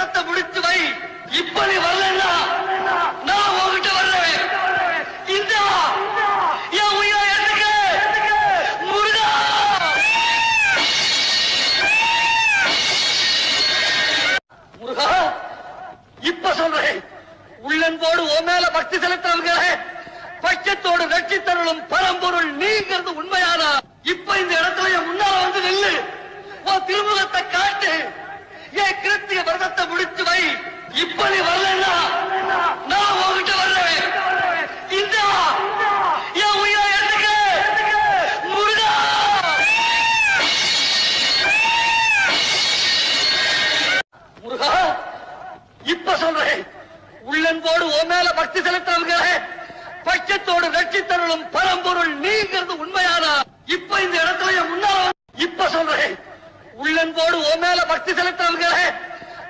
விரதத்தை முடித்து வை. இப்ப நீ வரலன்னா நான் உங்ககிட்ட வர்றேன் இந்த. என் உயிரை எடுத்துக்க. முருகா. முருகா இப்ப சொல்றேன். உள்ளன்போடு உன் மேல பக்தி செலுத்துறவங்களே பட்சத்தோடு வெற்றி தருளும் பரம்பொருள் நீங்கிறது உண்மையானா இப்ப இந்த இடத்துல என் முன்னால வந்து நில்லு. உன் திருமுகத்தை சொல்றேன் உள்ளன்போடு மேல பக்தி செலுத்துறவங்களே பட்சத்தோடு வெற்றி தருளும் பரம்பொருள் நீங்கிறது உண்மையானா? இப்ப இந்த இடத்துல முன்னால இப்ப சொல்றேன். உள்ளன்போடு மேல பக்தி செலுத்துறவங்களே